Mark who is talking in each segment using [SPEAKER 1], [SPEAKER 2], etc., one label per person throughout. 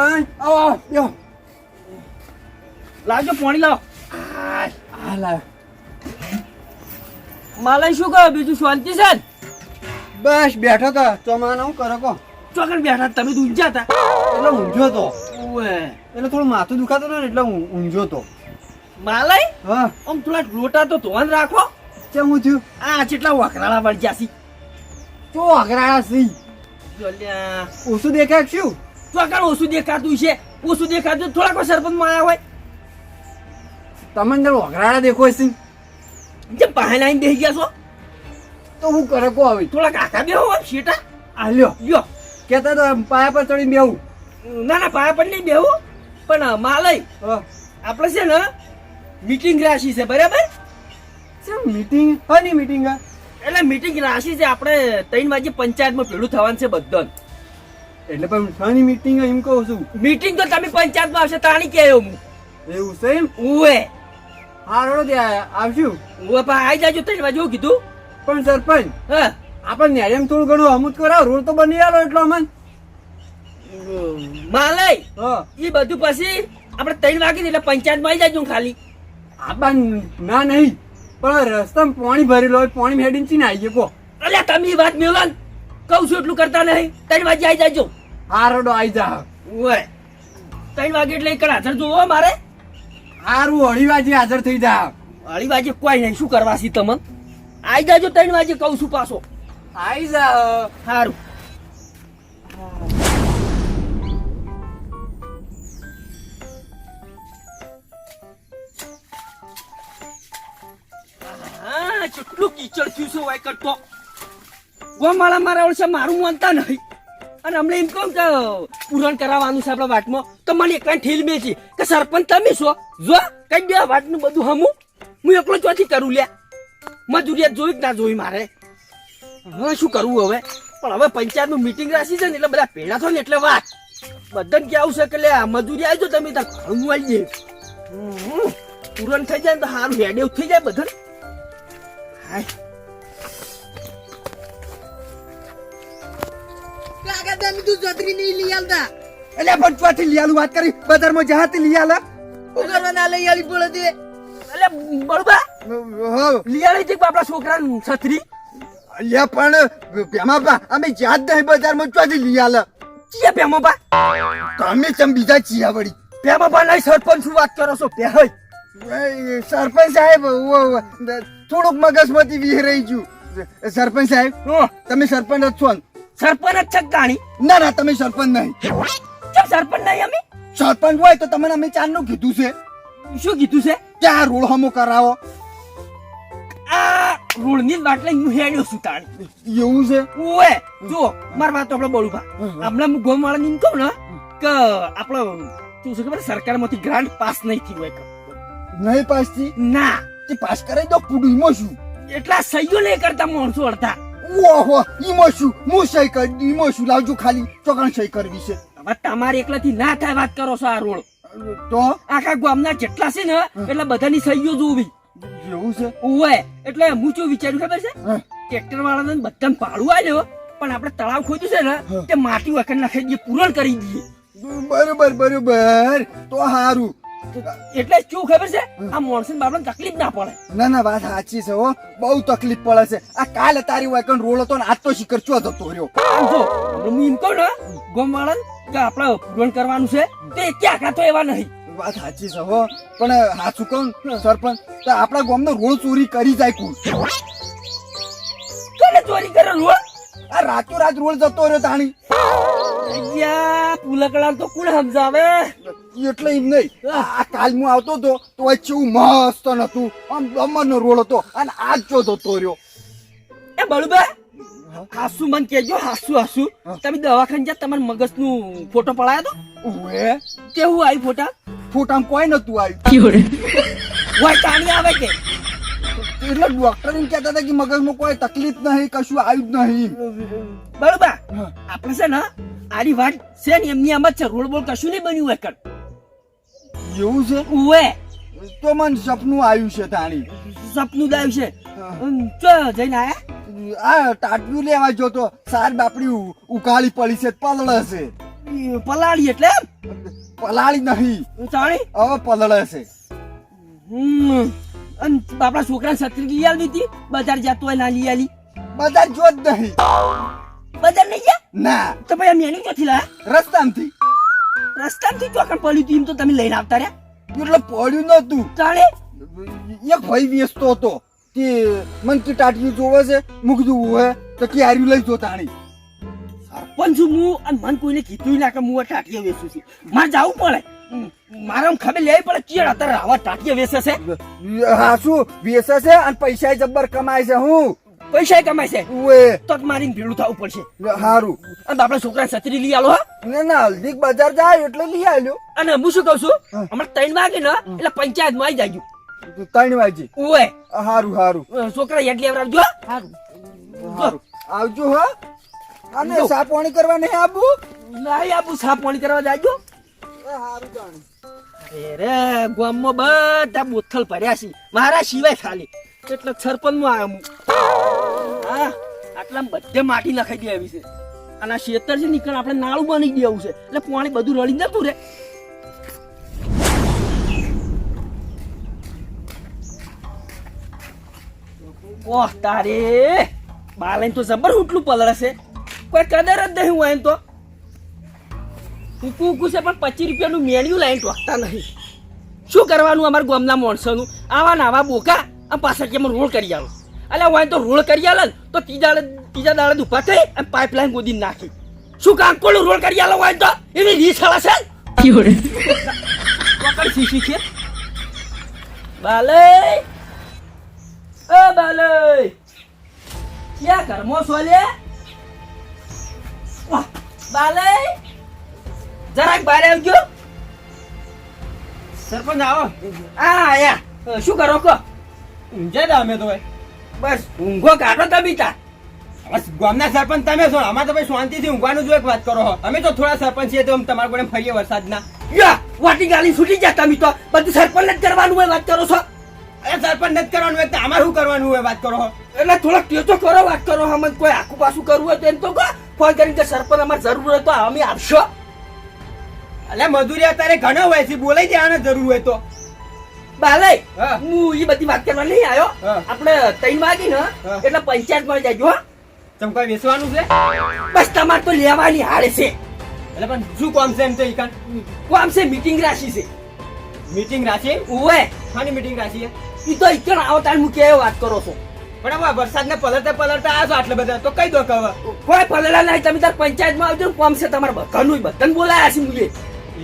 [SPEAKER 1] સરપંચ આવો યો
[SPEAKER 2] લાવજો પાણી લાવ.
[SPEAKER 1] આ લાવ.
[SPEAKER 2] માલય શું કહો? બીજું શાંતિ છે
[SPEAKER 1] બસ બેઠો તો. ચોમાનો હું કરો કો
[SPEAKER 2] ચોકડ બેઠા તમે ઊંઝા હતા.
[SPEAKER 1] એટલે ઊંઝો તો. એટલે થોડું માથું દુખાતો ને એટલે હું ઊંઝો તો.
[SPEAKER 2] માલય?
[SPEAKER 1] હા.
[SPEAKER 2] આમ થોડા લોટા તો ધોવાન રાખો.
[SPEAKER 1] કેમ હું થયું?
[SPEAKER 2] આ જેટલા વખરાળા વળજ્યા છે.
[SPEAKER 1] તો વકરાળા સી ઓછું દેખાય કે શું
[SPEAKER 2] ચોકન ઓછું દેખાતું છે. ઓછું દેખાતું થોડાક સરપંચમાં આવ્યા હોય.
[SPEAKER 1] તમને તો અઘરાયા દેખો છે
[SPEAKER 2] જે બહાને આવીને બેસી ગયા છો?
[SPEAKER 1] તો હું કરે કો આવી
[SPEAKER 2] થોડા કાકા બે હોય શેટા?
[SPEAKER 1] આલ્યો
[SPEAKER 2] યો
[SPEAKER 1] કેતા તો પાયા પર ચડીને બેવું
[SPEAKER 2] ના ના પાયા પણ નહીં બેવું પણ માલય આપણે છે ને મીટિંગ રાશિ છે બરાબર?
[SPEAKER 1] શું મીટિંગ? હની મીટિંગ આ?
[SPEAKER 2] એટલે મીટિંગ રાશિ છે આપણે ત્રણ વાગે પંચાયતમાં પેલું થવાનું છે બધા
[SPEAKER 1] એટલે પણ શાની મીટિંગ એમ કહું છું.
[SPEAKER 2] મીટિંગ તો તમે પંચાયતમાં આવશે તાણી કે હું.
[SPEAKER 1] એવું છે એમ?
[SPEAKER 2] ઉવે.
[SPEAKER 1] હારો ત્યાં આવશું.
[SPEAKER 2] ઉવે પણ આવી જાજો તને બાજુ કીધું.
[SPEAKER 1] પણ સરપંચ
[SPEAKER 2] હા.
[SPEAKER 1] આપણને એમ થોડું ઘણું અમુક કરાવ રોડ તો બની આલો એટલો અમન.
[SPEAKER 2] માલય
[SPEAKER 1] હા.
[SPEAKER 2] એ બધું પછી આપણે ત્રણ વાગે એટલે પંચાયતમાં આવી જાજો ખાલી.
[SPEAKER 1] આપણ ના નહીં પણ રસ્તામાં પાણી ભરેલો હોય પાણી હેડીને ચીને આવી જાય કો
[SPEAKER 2] અલ્યા તમે વાત મેળવો કહું છું એટલું કરતા નહીં. ત્રણ વાગે આવી જાજો.
[SPEAKER 1] હારોડો આવી જા.
[SPEAKER 2] ઓય ત્રણ વાગે એટલે એકડ હાજર જોવો મારે.
[SPEAKER 1] હારું અઢી વાગે હાજર થઈ જા.
[SPEAKER 2] અઢી વાગે કોઈ નહીં શું કરવા છે તમે આવી જાજો ત્રણ વાગે કહું છું પાછો.
[SPEAKER 1] આવી જા.
[SPEAKER 2] સારું હા, કેટલું કીચડ થયું છે વાય કરતો ગોમાળા મારા ઓળશે મારું માનતા નહીં. અને અમને એમ કહું? કે પૂરણ કરાવવાનું છે આપણા વાટમાં. તો મને એકલા ઠીલ બે છે કે સરપંચ તમે છો? જો, કઈ દે વાટનું બધું હમું. હું એકલો ચોથી કરું લ્યા. મજૂરિયાત જોઈ કે ના જોઈ મારે? હવે શું કરવું હવે? પણ હવે પંચાયતનું મીટિંગ રાખી છે ને એટલે બધા ભેળા થો ને એટલે વાત. બધાને કેવું છે કે લે મજૂરી આવજો તમે તાર ભાડું આવી પૂરણ થઈ જાય ને તો સારું હેડેવ થઈ જાય બધા હાય.
[SPEAKER 3] તમે તું જોતરી નહીં લઈ આલતા
[SPEAKER 1] એટલે પણ લઈ આલું વાત કરી. બજારમાં જહાતી લીયાલા
[SPEAKER 3] ઉગરવા ના લઈ આલી પડે તે.
[SPEAKER 2] એટલે બળબા
[SPEAKER 1] હો.
[SPEAKER 2] આલી હતી આપણા છોકરાનું છત્રી?
[SPEAKER 1] અલ્યા પણ પેમાં બા અમે જાત નહીં બજારમાં ચોથી લીયાલા
[SPEAKER 2] ચિયા પેમા બા
[SPEAKER 1] તમે ચમ બીજા ચિયા વળી
[SPEAKER 2] પેમા બા નહીં સરપંચ શું વાત કરો છો? પે હઈ
[SPEAKER 1] સરપંચ સાહેબ થોડુંક મગજમાંથી વિહરાઈ ગયું. સરપંચ સાહેબ તમે સરપંચ જ છો ને?
[SPEAKER 2] સરપંચ જ છે ગાણી.
[SPEAKER 1] ના ના તમે સરપંચ નહીં.
[SPEAKER 2] ચમ સરપંચ નહીં અમે?
[SPEAKER 1] સરપંચ હોય તો તમને અમે ચારનું કીધું છે.
[SPEAKER 2] શું કીધું છે?
[SPEAKER 1] કે આ રોડ હમો કરાવો?
[SPEAKER 2] આ રોડની બાટલે હું હેડ્યો છું તાણી.
[SPEAKER 1] એવું છે?
[SPEAKER 2] ઓએ જો માર વાત તો આપણે બોલું ભા હમણાં હું ગોમ વાળા ની કહું ને કે આપણો શું છે ખબર સરકારમાંથી ગ્રાન્ટ પાસ નહીં થયું હોય નહીં
[SPEAKER 1] નહીં પાસથી?
[SPEAKER 2] ના.
[SPEAKER 1] તે પાસ કરાવી દો પુડીમાં શું
[SPEAKER 2] એટલા સહીઓ નહીં કરતા માણસો અડધા.
[SPEAKER 1] ઓહો ઈમાં શું હું સહી કરી શું લાવજો ખાલી ચોકણ સહી કરવી છે.
[SPEAKER 2] હવે તમારે એકલાથી ના થાય વાત કરો છો આ રોડ
[SPEAKER 1] તો?
[SPEAKER 2] આખા ગામના જેટલા છે ને એટલે બધાની સહીઓ જોવી.
[SPEAKER 1] એવું છે?
[SPEAKER 2] ઓએ એટલે હું શું વિચાર્યું ખબર છે. ટ્રેક્ટર વાળાને બધાને ભાડું આવ્યો પણ આપણે તળાવ ખોદ્યું છે ને. તે માટી વખત નાખી દઈએ પૂરણ કરી દઈએ.
[SPEAKER 1] બરોબર બરોબર. તો સારું
[SPEAKER 2] એટલે શું ખબર છે? આ માણસો બાપને તકલીફ ના પડે.
[SPEAKER 1] ના ના વાત સાચી છે હો. બહુ તકલીફ પડે છે. આ કાલે તારી વાયકન રોડ હતો ને આજ તો શિખર ચો જતો રહ્યો.
[SPEAKER 2] જો હું એમ કહું ને ગોમવાળાને કે આપણે પૂરણ કરવાનું છે તે ક્યાં ખાતો એવા નહીં.
[SPEAKER 1] વાત સાચી છે હો. પણ સાચું કહું સરપંચ તો આપણા ગામનો રોડ ચોરી કરી જાય કુલ
[SPEAKER 2] કોને ચોરી કરે રોડ
[SPEAKER 1] આ રાતો રાત રોડ જતો રહ્યો તાણી.
[SPEAKER 2] અయ్యા પુલકડા તો કોણ સમજાવે?
[SPEAKER 1] એટલે એમ નહીં. આ કાલ હું આવતો હતો તો આ કેવું મસ્ત નતું આમ દમણનો રોડ હતો અને આજ જો જતો રહ્યો.
[SPEAKER 2] એ બળુબા હાસુ મન કેજો હાસુ હાસુ. તમે દવાખાને જા તમારા મગજનું ફોટો પડાયો તો?
[SPEAKER 1] ઓએ
[SPEAKER 2] કેવું આવી ફોટા?
[SPEAKER 1] ફોટામાં કોઈ નતું આવ્યું.
[SPEAKER 2] હોય તાણી આવે કે?
[SPEAKER 1] એટલે ડોક્ટર એમ કહેતા હતા કે મગજમાં કોઈ તકલીફ નહીં કશું આવ્યું જ નહીં. બરોબર
[SPEAKER 2] આપણે છે ને આરી વાત છે ને એમની આમ જ છે. રોડ બોલ કશું નહીં બન્યું એકડ
[SPEAKER 1] એવું છે?
[SPEAKER 2] ઉવે.
[SPEAKER 1] તો મન સપનું આવ્યું છે તાણી.
[SPEAKER 2] સપનું દાવ છે. ચો જઈને આયા?
[SPEAKER 1] આ ટાટલું લેવા જોતો સાર બાપડી ઉકાળી પડી છે પલળે છે.
[SPEAKER 2] પલાળી એટલે
[SPEAKER 1] પલાળી નહીં.
[SPEAKER 2] ચાણી
[SPEAKER 1] હવે પલળે છે.
[SPEAKER 2] હમ અને બાપડા છોકરાને છત્રી લઈ આવી હતી? બજાર જતો હોય ના લઈ આલી?
[SPEAKER 1] બધા જો જ નહીં.
[SPEAKER 2] બજાર નહીં ગયા
[SPEAKER 1] ના.
[SPEAKER 2] તો ભાઈ મેની ક્યાંથી લાયા?
[SPEAKER 1] રસ્તામાંથી.
[SPEAKER 2] રસ્તામાંથી ચોકન પડ્યું હતું એમ તો તમે લઈને આવતા રહ્યા.
[SPEAKER 1] એટલે પડ્યું નતું
[SPEAKER 2] જાણે
[SPEAKER 1] એક ભાઈ વેચતો હતો. તે મન કે ટાટિયું જોવે છે મું કીધું હોય તો કે હાર્યું લઈ જો તાણી.
[SPEAKER 2] પણ હું અને મન કોઈને કીધું ના કે હું આ ટાટિયા વેચું છું. મારે જવું પડે. મારા ખબર લેવી પડે ચીડ અત્યારે આવા ટાટિયા વેચે છે.
[SPEAKER 1] હા શું? વેચે છે અને પૈસા જબ્બર કમાય છે હું.
[SPEAKER 2] પૈસા કમાય છે.
[SPEAKER 1] ઉએ
[SPEAKER 2] તો મારીને ભેળું થવું પડશે.
[SPEAKER 1] હારું.
[SPEAKER 2] અને આપણા છોકરાને છત્રી લઈ આલો હા?
[SPEAKER 1] ના ના હલ્દી બજાર જાય એટલે લઈ આવ્યો
[SPEAKER 2] અને હું શું કહું છું? હમણાં ત્રણ વાગે ને એટલે પંચાયતમાં આવી જાય
[SPEAKER 1] ત્રણ વાગે.
[SPEAKER 2] ઓય
[SPEAKER 1] હારું હારું.
[SPEAKER 2] છોકરા હેડ લેવડાવ જો.
[SPEAKER 1] હારું. આવજો હા. અને સા પાણી કરવા નહીં આવું
[SPEAKER 2] નહીં આપું સાફ પાણી કરવા જાજો.
[SPEAKER 1] હારું જાણે.
[SPEAKER 2] અરે ગામમાં બધા બોથલ ભર્યા છે. મારા સિવાય ખાલી. એટલે સરપંચમાં આવ્યો હું. આટલા બધે માટી નખાઈ દેવી છે. અને આ શેતર છે નીકળ આપણે નાળું બની દેવું છે. એટલે પાણી બધું રળી જતું રે. ઓહ, તારે. બાલેન તો જબર ઉઠલું પલળે છે કોઈ કદર જ નહીં હોય તો. કુકુ છે, પણ પચીસ રૂપિયાનું મેન્યુ લાઈન ટોકતા નહીં. શું કરવાનું અમારા ગામના માણસોનું? આવા નાવા આવા બોકા આ પાછા કે રોળ કરી આલો અલ્યા વાંધો તો રોડ કરી આલે તો ત્રીજા દાડે- ત્રીજા દાડે ઊભા થઈ અને પાઇપલાઇન ગોદી નાખી. શું કામ? કોલું રોડ કરી આલો વાંધો તો? એની રીસ હળે છે? પકડ શીશી છે. બાલે ઓ બાલે ક્યાં કરમો સોલે બાલે જરાક બહાર આવજો. સરપંચ આવો. આ આયા. શું કરો કો
[SPEAKER 4] ઊંઝા અમે તો ભાઈ.
[SPEAKER 2] બસ, ઊંઘો કાઢો તમે તાર
[SPEAKER 4] બસ ગામના સરપંચ તમે છો અમારે તો ભાઈ શાંતિથી ઊંઘવાનું જો એક વાત કરો. અમે તો થોડા સરપંચ છીએ, તો તમારા જોડે ફરીએ વરસાદના.
[SPEAKER 2] યા, વાટી ગાલી છૂટી જા તમે તો. બધું સરપંચ જ કરવાનું હોય વાત કરો છો.
[SPEAKER 4] અરે સરપંચ નથી કરવાનું હોય તો અમારે શું કરવાનું હોય વાત કરો.
[SPEAKER 2] એટલે થોડોક તેજો કરો, વાત કરો અમે કોઈ આખું પાછું કરવું હોય તો એમ તો કહો. ફોન કરીને કે સરપંચ, અમારે જરૂર હોય તો અમે આપશો
[SPEAKER 4] અલ્યા મજૂરી અત્યારે ઘણો હોય છે, બોલાઈ દેવાના જરૂર હોય તો.
[SPEAKER 2] બાલે
[SPEAKER 4] હું.
[SPEAKER 2] એ બધી વાત કરવા નહીં આવ્યો. આપણે ત્રણ વાગી ને એટલે પંચાયતમાં જજો
[SPEAKER 4] તમે કઈ વેચવાનું છે?
[SPEAKER 2] બસ તમારે તો લેવાની હારે છે.
[SPEAKER 4] એટલે પણ શું કામ છે એમ તો ઈકાન?
[SPEAKER 2] કોમ છે મીટિંગ રાશી છે.
[SPEAKER 4] મીટિંગ રાખી
[SPEAKER 2] ઓવે
[SPEAKER 4] ખાની મીટિંગ છે?
[SPEAKER 2] ઈ તો ઈકણ આવો તાર હું કેવો વાત કરો છો.
[SPEAKER 4] પણ હવે વરસાદને પલળતા પલળતા આવ્યા છો આટલા બધા તો કઈ દો કહો
[SPEAKER 2] કોઈ પલળા નહીં તમે તાર પંચાયતમાં આવજો ને કોમ છે તમારે બધાનું બધાને બોલાયા છે મુજે.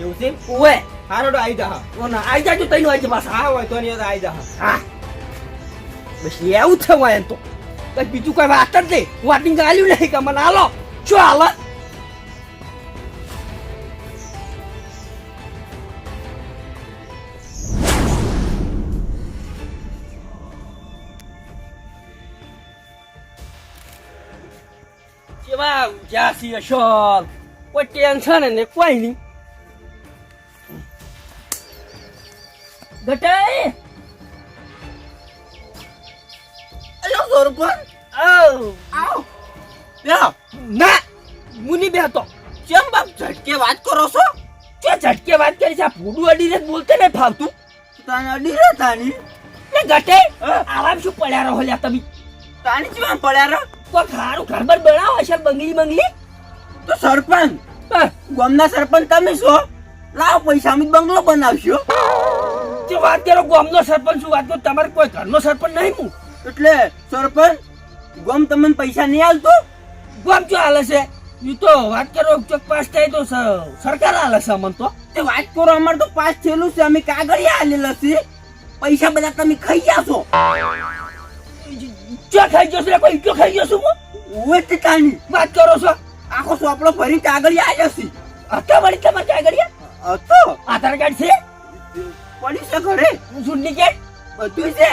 [SPEAKER 4] એવું છે?
[SPEAKER 2] ઓવે
[SPEAKER 4] હારો તો આવી જા
[SPEAKER 2] ઓ ના, આઈ જાજો તઈનો આઈ પાછા.
[SPEAKER 4] હા તો નહીં આવી જા
[SPEAKER 2] હા. બસ એવું હોય એમ તો. કઈ બીજું કોઈ વાત જ નહીં. વાટિંગ આલ્યું નહીં કે મને હાલો. શું હાલો? કેવા અસલ કોઈ ટેન્શન ને કોઈ નહીં. ગટાઈ અલો સરપંચ આવ. આવ. બેહો ના મુની બેહતો કેમ બાપ ઝટકે વાત કરો છો? કે ઝટકે વાત કરી છે? આ અડીને બોલતે નહીં ફાવતું.
[SPEAKER 3] તાને અડી રે તાની
[SPEAKER 2] ને ગટે આરામ શું પડ્યા રહો લ્યા તમે?
[SPEAKER 3] તાની જીવન પડ્યા રહો.
[SPEAKER 2] તો ખારું ઘરબર બનાવો છે બંગલી બંગલી?
[SPEAKER 3] તો સરપંચ. ગામના સરપંચ તમે છો? લાવ પૈસા અમે બંગલો બનાવશો.
[SPEAKER 2] જે વાત કરો ગામનો સરપંચ શું વાત તમારે કોઈ ઘરનો સરપંચ નહીં હું.
[SPEAKER 3] એટલે સરપંચ ગામ તમને પૈસા નહીં આલતો?
[SPEAKER 2] ગામ શું હાલે છે? એ તો વાત કરો ચોક પાસ થાય તો સરકાર હાલે છે અમને તો.
[SPEAKER 3] તે વાત કરો અમારે તો પાસ થયેલું છે અમે કાગળિયા હાલેલા છે. પૈસા બધા તમે ખાઈ જાશો
[SPEAKER 2] ચો ખાઈ જશો લે, કોઈ ઈટો ખાઈ જશું હું.
[SPEAKER 3] ઓવે તે કાની
[SPEAKER 2] વાત કરો છો.
[SPEAKER 3] આખો સોપડો ભરી કાગળિયા આવ્યા છે.
[SPEAKER 2] હતા વળી તમારે કાગળિયા?
[SPEAKER 3] હતો
[SPEAKER 2] આધાર કાર્ડ છે?
[SPEAKER 3] પડી છે ઘરે?
[SPEAKER 2] ચૂંટણી કે?
[SPEAKER 3] બધું છે.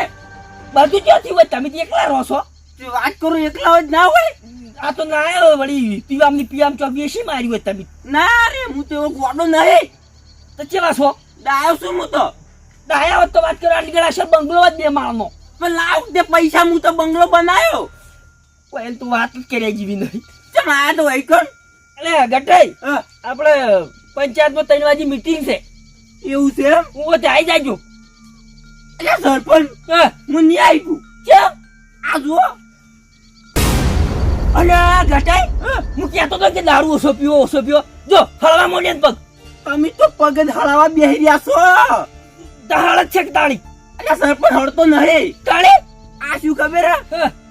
[SPEAKER 2] બધું ક્યાંથી હોય? તમે તો એકલા રહો છો.
[SPEAKER 3] વાત કરો એકલા જ ના હોય?
[SPEAKER 2] આ તો ના આવ્યો વળી. પીવામની પીવામ ચોક બેસી મારી હોય તમે?
[SPEAKER 3] ના રે હું તો એવો ગોડો નહીં.
[SPEAKER 2] તો ચેવા છો?
[SPEAKER 3] ડાયો છું હું તો.
[SPEAKER 2] ડાયા હોત તો વાત કરો આટલી ગળા છે બંગલો જ બે માળનો.
[SPEAKER 3] પણ લાવ તે પૈસા હું તો બંગલો બનાવ્યો
[SPEAKER 2] કોઈ તું વાત જ કર્યા જીવી નહીં.
[SPEAKER 3] ચમ આ તો કર
[SPEAKER 2] એટલે ગટાઈ
[SPEAKER 3] હા,
[SPEAKER 2] આપણે પંચાયતમાં ત્રણ વાગે મીટિંગ છે.
[SPEAKER 3] એવું છે
[SPEAKER 2] હું ત્યાં આવી જાજો.
[SPEAKER 3] અલ્યા સરપંચ હા? નહીં આવ્યું
[SPEAKER 2] કેમ?
[SPEAKER 3] આ જુઓ.
[SPEAKER 2] અને ગટાઈ હું? કહેતો હતો કે દારૂ ઓછો પીવો ઓછો પીવો. જો હળવા મોડે પગ.
[SPEAKER 3] તમે તો પગ હળાવા બેહી રહ્યા છો.
[SPEAKER 2] દહાડ છે કે તાળી?
[SPEAKER 3] અલ્યા સરપંચ હળતો નહીં.
[SPEAKER 2] તાળી?
[SPEAKER 3] આ શું ખબર.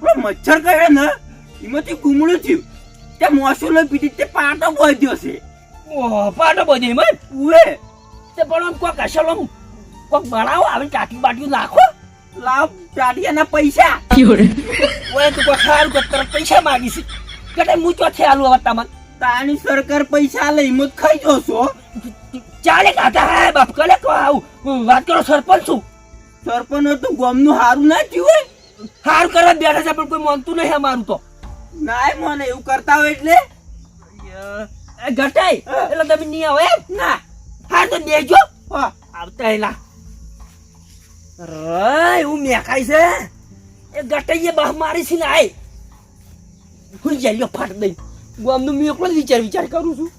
[SPEAKER 3] પેલો મચ્છર કરે ને એમાંથી ગુમડું થયું. તે મોસું લઈ પીધી તે પાટો બોધ્યો છે.
[SPEAKER 2] ઓહ, પાટો બધી મન
[SPEAKER 3] ઉએ
[SPEAKER 2] તે પણ આમ કોક અસલ આમ કોક બનાવો આવી ટાટી બાટી નાખો.
[SPEAKER 3] લાવ ચાટિયાના પૈસા.
[SPEAKER 2] ઓય તું તરત પૈસા માગીશ. કે હું ચોથી આલુ હવે તમને
[SPEAKER 3] તાની સરકાર પૈસા લઈ ખાઈ જશો.
[SPEAKER 2] ચાલે કાતા હે બાપ કલે કો આવું. વાત કરો સરપંચ છું.
[SPEAKER 3] સરપંચ તો ગોમનું હારું ના થયું
[SPEAKER 2] હારું કરવા બેઠા છે પણ કોઈ માનતું નહીં અમારું તો.
[SPEAKER 3] નાય મને એવું કરતા હોય એટલે?
[SPEAKER 2] એ ઘટાઈ એટલે તમે નહીં આવો એમ? ના. હા તો દેજો.
[SPEAKER 3] હા,
[SPEAKER 2] આવતા એલા રે એવું મેકાઈ છે. એ ગટાઈએ બહ મારી છે ને આય. હું જેલ્યો ફાટ દઈ. ગામનું મેં એકલો જ વિચાર વિચાર કરું છું.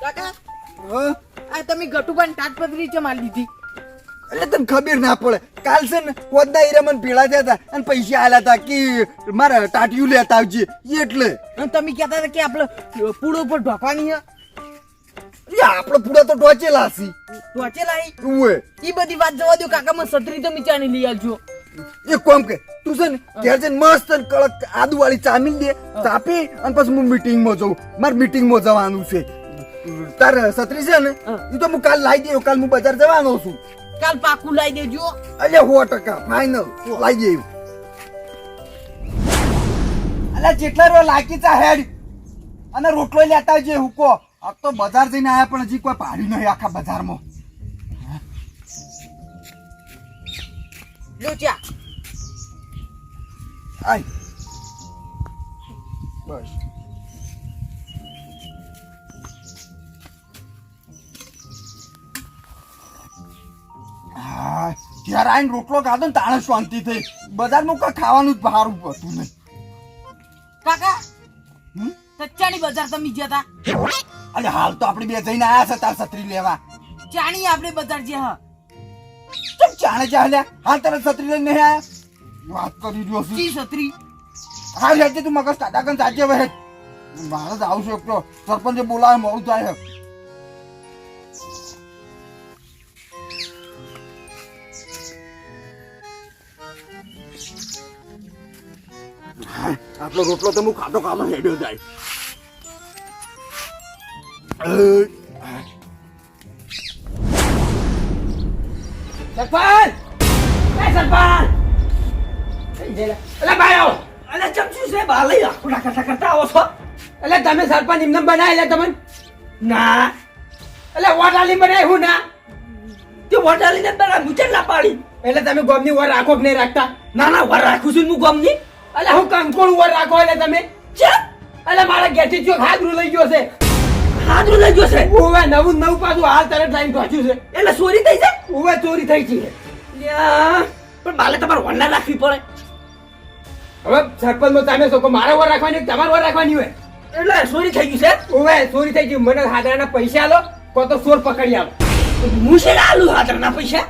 [SPEAKER 5] કાકા
[SPEAKER 1] હા?
[SPEAKER 5] આ તમે ગટુબાન તાટપત્રી ચમ આલી દીધી.
[SPEAKER 1] એટલે તને ખબર ના પડે. કાલ છે ને કોદના હીરા મને ભેળા થયા હતા અને પૈસા આલ્યા હતા કે મારે ટાટિયું લેતા આવજે. એટલે.
[SPEAKER 5] અને તમે કહેતા હતા કે આપણે પૂળો ઉપર ઢોકવાની આપણે
[SPEAKER 1] એ પૂરા તો ટોચેલા હશે.
[SPEAKER 5] ટોચેલા
[SPEAKER 1] ઉવે.
[SPEAKER 5] ઈ બધી વાત જવા દો કાકા મને સત્રી તો મીચાની લઈ આવજો
[SPEAKER 1] એક કોમ કે તું છે ને ઘેર જઈને મસ્ત અને કડક આદુ વાળી ચા મિલ દે તાપી અને પછી હું મીટિંગમાં જઉં. મારે મીટિંગમાં જવાનું છે. તાર છત્રી છે ને એ તો હું કાલ લાવી દઉં કાલ હું બજાર જવાનો છું.
[SPEAKER 5] કાલ પાકું લાવી દેજો.
[SPEAKER 1] અલે સો ટકા ફાઈનલ લાવી દઉં અલે જેટલા રો લાગી તા હેડ. અને રોટલો લેતા આવજે હુકો આ તો બજાર જઈને આયા પણ હજી કોઈ પાડી નહીં આખા બજારમાં.
[SPEAKER 5] લો ચા
[SPEAKER 1] આય. બસ. હા આવીને રોટલો ખાધો ને તાણે શાંતિ થઈ. બજારમાં કોઈ ખાવાનું જ સારું હતું નહીં.
[SPEAKER 5] કાકા ચાણી બજાર તમે ગયા હતા
[SPEAKER 1] અરે હાલ તો આપણે બે જઈને આયા છે તાર છત્રી લેવા.
[SPEAKER 5] ચાણી આપણે બજાર જે હા.
[SPEAKER 1] કેમ ચાણે ચાલ્યા હાલ તારે છત્રી લઈને નહીં આયા? વાત કરી રહ્યો છું.
[SPEAKER 5] કી છત્રી.
[SPEAKER 1] હા હેઠે તું મગજ ટાટા કન સાચે વહે મારે જ આવશે એકલો. સરપંચે બોલાવે મોડું થાય આટલો રોટલો તો હું ખાતો કામ હેડ્યો જાય.
[SPEAKER 2] સરપંચ એ સરપંચ એટલે ભાઈ આવો એટલે ચમચું છે બહાર લઈ આવો. કરતા કરતા આવો છો. એટલે તમે સરપંચ એમને તમને. ના. એટલે વોટાલી બનાવી ના. તે વોટાલીને બનાવ મુચે પાડી? એટલે તમે ગોમની વર રાખો કે નહીં રાખતા? ના ના, વર રાખું છું હું ગોમની. એટલે હું કંકોણ ઉપર રાખો એટલે તમે? ચપ એટલે મારા ગેટી ચોક હાદરું લઈ ગયો છે. હાદરું લઈ ગયો છે? ઓવે નવું નવું પાછું હાલ તરત લાઈન પહોંચ્યું છે. એટલે ચોરી થઈ છે? ઓવે ચોરી થઈ છે. પણ મારે તમારે વંડા રાખવી પડે. હવે સરપંચ તમે છો મારે વર રાખવાની તમારે વર રાખવાની હોય? એટલે ચોરી થઈ ગયું છે? ઓવે ચોરી થઈ ગયું. મને હાદરાના પૈસા આલો, કો તો ચોર પકડી આલો. હું છે આલુ હાદરાના પૈસા?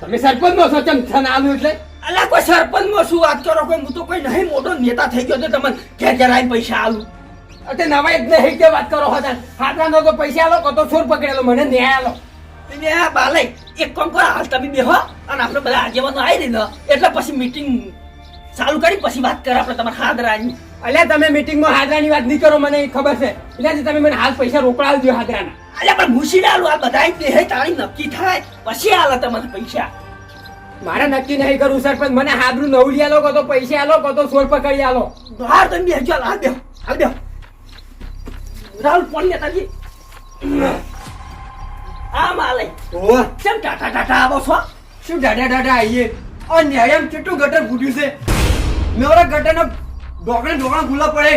[SPEAKER 2] તમે સરપંચ નો છો, ચમ આલુ એટલે? અલા કોઈ સરપંચમાં શું વાત કરો? કોઈ હું તો કોઈ નહીં મોટો નેતા થઈ ગયો તો તમને ઘેર ઘેર આવીને પૈસા આલુ. અતે નવાય જ નહીં કે વાત કરો હતા હાથના તો પૈસા આલો કો તો ચોર પકડેલો મને ન્યાય આલો. તમે આ બાલે એક કામ કરો હાલ તમે બેહો અને આપણે બધા આગેવાનો આવી ને એટલે પછી મીટિંગ ચાલુ કરી પછી વાત કરે આપણે તમારે હાદરાની અલ્યા તમે મીટિંગમાં હાદરાની વાત નહીં કરો મને ખબર છે. એટલે તમે મને હાલ પૈસા રોકડા દો હાદરાના અલ્યા પણ ભૂસી આલું આ બધા તાળી નક્કી થાય. પછી આલે તમને પૈસા. મારે નક્કી નહીં કરવું સર પણ મને હાદરું નવડી આલો કો તો પૈસા આલો કો તો સોર પકડી આલો. બહાર તમે બેસજો હાલ દે હાલ દે રાહુલ ફોન લેતા જી આ માલે.
[SPEAKER 4] ઓ
[SPEAKER 2] ચમ ટાટા ટાટા આવો છો?
[SPEAKER 4] શું ડાડા ડાડા આઈએ? ઓ ન્યાયમ ચટુ ગટર ફૂટ્યું છે? મેવરા ગટરનો ઢોકણે ઢોકણા ખુલ્લા પડે.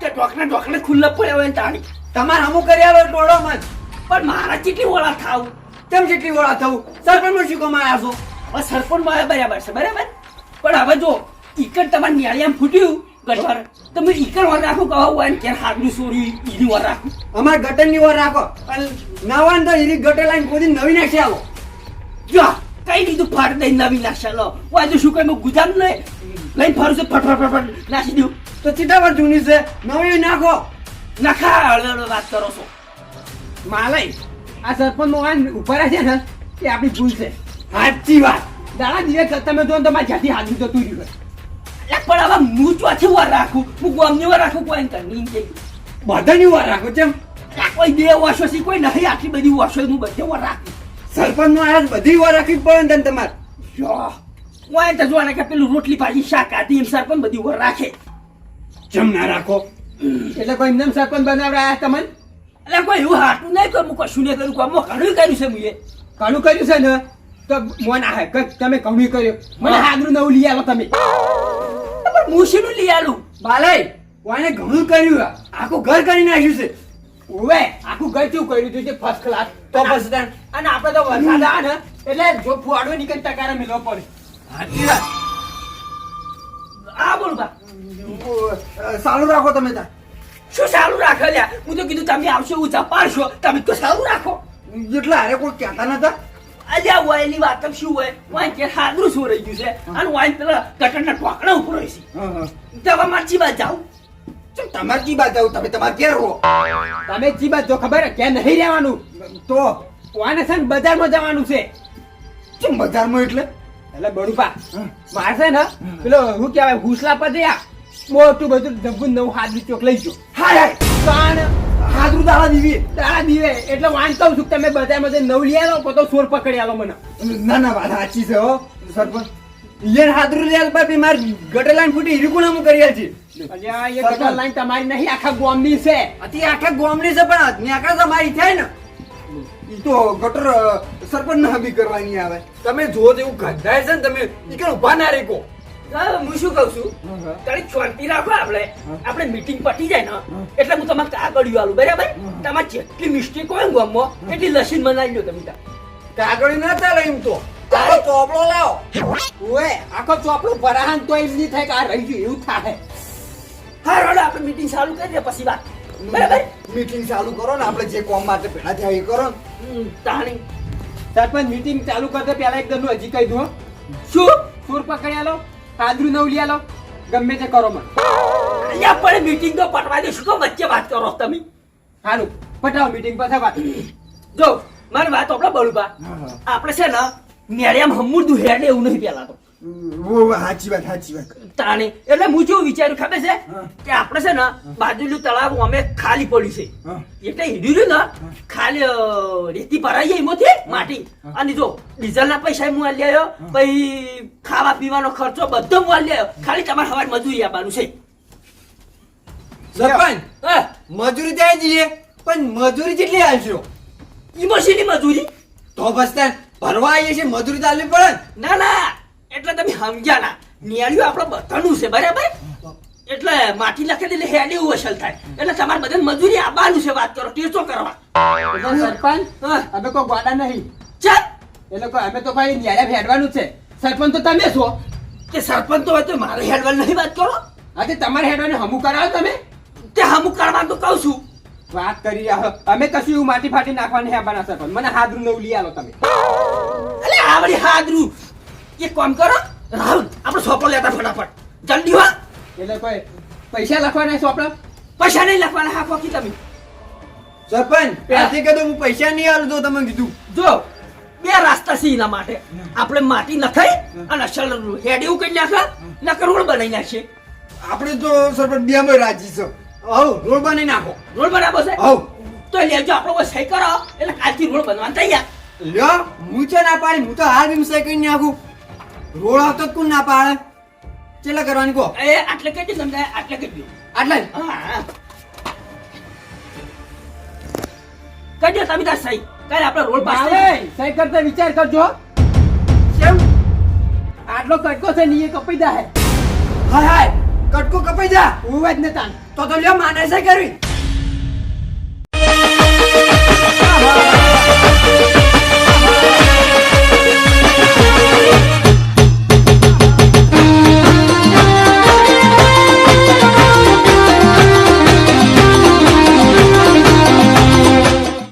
[SPEAKER 2] તે ડોકને ડોકને ખુલ્લા પડે હોય તાણી. તાળી
[SPEAKER 4] તમારે હમું કરી આવો ટોળો મત
[SPEAKER 2] પણ મારા કેટલી ઓળા થાવ?
[SPEAKER 4] તેમ જેટલી ઓળા થવું? સરપંચ શું કમાયા છો?
[SPEAKER 2] હવે સરપંચમાં બરાબર છે બરાબર? પણ હવે જો ઈકડ તમારે ન્યાળિયામ ફૂટ્યું ગઢવાર તમે ઈકડ વાર રાખો કહો હોય કે હાથનું સોરી ઈની વાર રાખો.
[SPEAKER 4] અમારે ગટરની વાર રાખો. અને નવા તો એની ગટર લાઈન ખોદી નવી નાખી આવો.
[SPEAKER 2] જો કઈ દીધું ફાટ દઈ નવી નાખશે લો. હું આજે શું કઈ ગુજાર ને લઈને ફરું છે ફટ ફટ ફટ નાખી દઉં.
[SPEAKER 4] તો ચીટા પર જૂની છે નવી નાખો.
[SPEAKER 2] નાખા હળવે વાત કરો છો.
[SPEAKER 5] માલય આ સરપંચ મોવાન ઉપર છે ને એ આપણી ભૂલ છે.
[SPEAKER 2] સાચી વાત.
[SPEAKER 5] દાડા દિવસ તમે જો તમારે જ્યાંથી હાજર જતું રહ્યું
[SPEAKER 2] પણ હવે હું ચોથી વાર રાખું. હું ગોમની વાર રાખું કોઈ ને કરની કે.
[SPEAKER 4] બધાની વાર રાખો
[SPEAKER 2] આ કોઈ બે વર્ષો થી કોઈ નહીં આટલી બધી વર્ષો હું બધે વાર રાખું.
[SPEAKER 4] સરપંચ નો આયા બધી વાર રાખવી પડે ને તમારે.
[SPEAKER 2] હું તો જોવાને કે પેલું રોટલી ભાજી શાક આදී એમ સરપંચ બધી વાર રાખે.
[SPEAKER 4] કેમ ના રાખો.
[SPEAKER 5] એટલે કોઈ એમને સરપંચ બનાવડાયા તમને
[SPEAKER 2] એટલે કોઈ એવું હાટું નહીં કરું કશું નહીં કરું કામ ઘણું કર્યું છે મુએ.
[SPEAKER 5] ઘણું કર્યું છે ને? તો મોન આ કે તમે ઘણું કર્યું? મને. હાગરું નવું લઈ આવો તમે.
[SPEAKER 2] પણ લઈ આલું.
[SPEAKER 4] બાલય કોઈને ઘણું કર્યું આખું ઘર કરી નાખ્યું છે.
[SPEAKER 5] ઓવે આખું ઘર કેવું કર્યું તું? ફર્સ્ટ ક્લાસ
[SPEAKER 4] તો પછી
[SPEAKER 5] અને આપણે તો વરસાદ આવે ને એટલે જો ફુવાડો નીકળી ટકારા મિલવો પડે.
[SPEAKER 4] વાત.
[SPEAKER 2] આ બોલ બા.
[SPEAKER 1] સારું રાખો તમે તાર
[SPEAKER 2] શું સારું રાખે લ્યા? હું તો કીધું તમે આવશો હું તમે તો સારું રાખો.
[SPEAKER 1] એટલા હારે કોઈ કહેતા નતા.
[SPEAKER 2] અલ્યા હોય એની વાત શું હોય? વાંચ કે હાદરું શું રહી ગયું છે? અને વાંચ પેલા ગટરના ઢોકણા ઉપર હોય છે.
[SPEAKER 1] હા, હા.
[SPEAKER 2] દવા મારચી બાદ
[SPEAKER 1] ચમ, તમારે કી બાત આવું તમે તમારે ક્યાં રહો.
[SPEAKER 5] તમે જી બાત જો ખબર હે કે નહીં રહેવાનું.
[SPEAKER 1] તો
[SPEAKER 5] વાને છે ને બજારમાં જવાનું છે?
[SPEAKER 1] ચમ બજારમાં એટલે?
[SPEAKER 5] એટલે બડુપા મારે છે ને પેલો શું કહેવાય હુસલા પર મોટું બધું ડબ્બુ નવું હાથની ચોક લઈ ગયો.
[SPEAKER 1] હાય હાય. હાથરું દાડા દીવી
[SPEAKER 5] તારા દીવે એટલે વાંચતો છું તમે બધા જઈને નવ લઈ આવો પોતો સોર પકડી આલો મને.
[SPEAKER 1] ના ના વાત સાચી છે હો. સરપંચ
[SPEAKER 4] ઈયન હાથરું લેલ પર બી ગટર લાઈન ફૂટી ઈરી કરી છે
[SPEAKER 5] અલ્યા એ ગટર લાઈન તમારી નહીં આખા ગોમની છે.
[SPEAKER 4] અતિ આખા ગોમડી છે પણ ન્યાકડા તમારી થાય ને.
[SPEAKER 1] ઈ તો ગટર સરપંચ ને હબી કરવાની આવે. તમે જો જેવું ગધાય છે ને તમે ઈ ઊભા ના રેકો?
[SPEAKER 2] હા, શું કહું છું? તારી શાંતિ રાખો આપણે. આપણે મીટિંગ પટી જાય ને એટલે હું તમારે કાગળિયું આલું બરાબર? તમારે જેટલી મિસ્ટેક હોય ગામમાં એટલી લસીન બનાવી દો તમે તાર.
[SPEAKER 1] ના ચાલે એમ તો. તારો ચોપડો લાવો.
[SPEAKER 5] ઓએ આખો ચોપડો ભરાહાન તો એમ નહીં થાય કે આ રહી ગયું એવું થાય.
[SPEAKER 2] હા રોડ આપણે મીટિંગ ચાલુ કરી દે પછી વાત. બરાબર?
[SPEAKER 1] મીટિંગ ચાલુ કરો ને આપણે જે કોમ માટે પેલા થયા એ કરો
[SPEAKER 2] તાણી.
[SPEAKER 5] સરપંચ મીટિંગ ચાલુ કરતા પહેલા એકદમ હજી કહી હો.
[SPEAKER 2] શું?
[SPEAKER 5] સુર પકડ્યા આલો. હાદરું નવ લઈ આલો ગમે તે કરો મને.
[SPEAKER 2] અહીંયા પણ મીટિંગ તો પટવા દે શું વચ્ચે વાત કરો તમે?
[SPEAKER 5] સારું પટાવો મીટિંગ પછી વાત
[SPEAKER 2] જો મારી વાત આપણે બળુબા. આપણે છે ને નેડિયામ હમુર દુહેડે એવું નહીં પેલા તો.
[SPEAKER 1] સાચી વાત સાચી વાત.
[SPEAKER 2] તાણે એટલે હું શું વિચાર્યું ખબર છે? કે આપણે છે ને બાજુનું તળાવ અમે ખાલી પડ્યું છે. એટલે હીડ્યું ને ખાલી રેતી ભરાઈ જાય એમાંથી માટી. અને જો ડીઝલ ના પૈસા હું આલી આવ્યો પછી ખાવા પીવાનો ખર્ચો બધો હું આવ્યો ખાલી તમારે સવારે મજૂરી આપવાનું છે.
[SPEAKER 4] સરપંચ મજૂરી ત્યાં જઈએ પણ મજૂરી કેટલી આલશો?
[SPEAKER 2] ઈમાં શેની મજૂરી?
[SPEAKER 4] તો બસ ભરવા આવીએ છે મજૂરી તો આલવી પડે ના
[SPEAKER 2] ના. એટલે તમે સમજ્યા ના નિયાળીઓ આપણો બધાનું છે બરાબર? એટલે માટી લખે એટલે હેડી એવું અસલ થાય. એટલે તમારે બધાને મજૂરી આબાનું છે વાત કરો તીર્થો કરવા.
[SPEAKER 5] સરપંચ અમે કોઈ ગોડા નહીં.
[SPEAKER 2] ચાલ.
[SPEAKER 5] એટલે કોઈ અમે તો ભાઈ ન્યારા હેડવાનું છે. સરપંચ તો તમે છો.
[SPEAKER 2] તે સરપંચ તો હોય તો મારે હેડવાનું નહીં વાત કરો.
[SPEAKER 5] આજે તમારે હેડવાને હમું કરાવો તમે.
[SPEAKER 2] તે હમું કરવાનું તો કહું છું.
[SPEAKER 5] વાત કરી રહ્યા. અમે કશું એવું માટી ફાટી નાખવાની હેબાના સરપંચ. મને હાદરું નવું લઈ આવો તમે.
[SPEAKER 2] અલે આવડી હાદરું એક કામ કરો. રાહુલ આપણે સોપડો લેતા ફટાફટ. જલ્દી હો.
[SPEAKER 5] એટલે કોઈ પૈસા લખવાના છો આપણે
[SPEAKER 2] પૈસા નહીં લખવાના હા કોકી તમે.
[SPEAKER 4] સરપંચ પહેલાથી કીધું હું પૈસા નહીં આલું તો તમે કીધું.
[SPEAKER 2] જો બે રાસ્તા છે એના માટે. આપણે માટી નખાઈ અને અસલ હેડ એવું કરી નાખે નકર રોડ બનાવી નાખીએ.
[SPEAKER 1] આપણે તો સરપંચ બે માં રાજી છે.
[SPEAKER 4] હવ રોડ બનાવી નાખો.
[SPEAKER 2] રોડ બનાવો છે?
[SPEAKER 1] હવ
[SPEAKER 2] તો લેજો આપણો કોઈ સહી કરો. એટલે કાલથી રોડ બનવાનું તૈયાર.
[SPEAKER 4] લ્યો હું છે ના પાડી હું તો હાલ બી સહી કરી નાખું. રોડ આવતો જ ના પાડે? ચેલા કરવાની કો
[SPEAKER 2] એ આટલે કે તમને આટલે કે
[SPEAKER 4] આટલે
[SPEAKER 2] હા કજો તમે સહી કાલે આપણે રોડ પાસે
[SPEAKER 5] સહી કરતા વિચાર કરજો.
[SPEAKER 2] કેમ?
[SPEAKER 5] આટલો કટકો છે નીએ કપાઈ દા હે
[SPEAKER 4] હાય હાય. કટકો કપાઈ જા.
[SPEAKER 5] હું વાત ને તાન.
[SPEAKER 4] તો તો લ્યો માને છે કરવી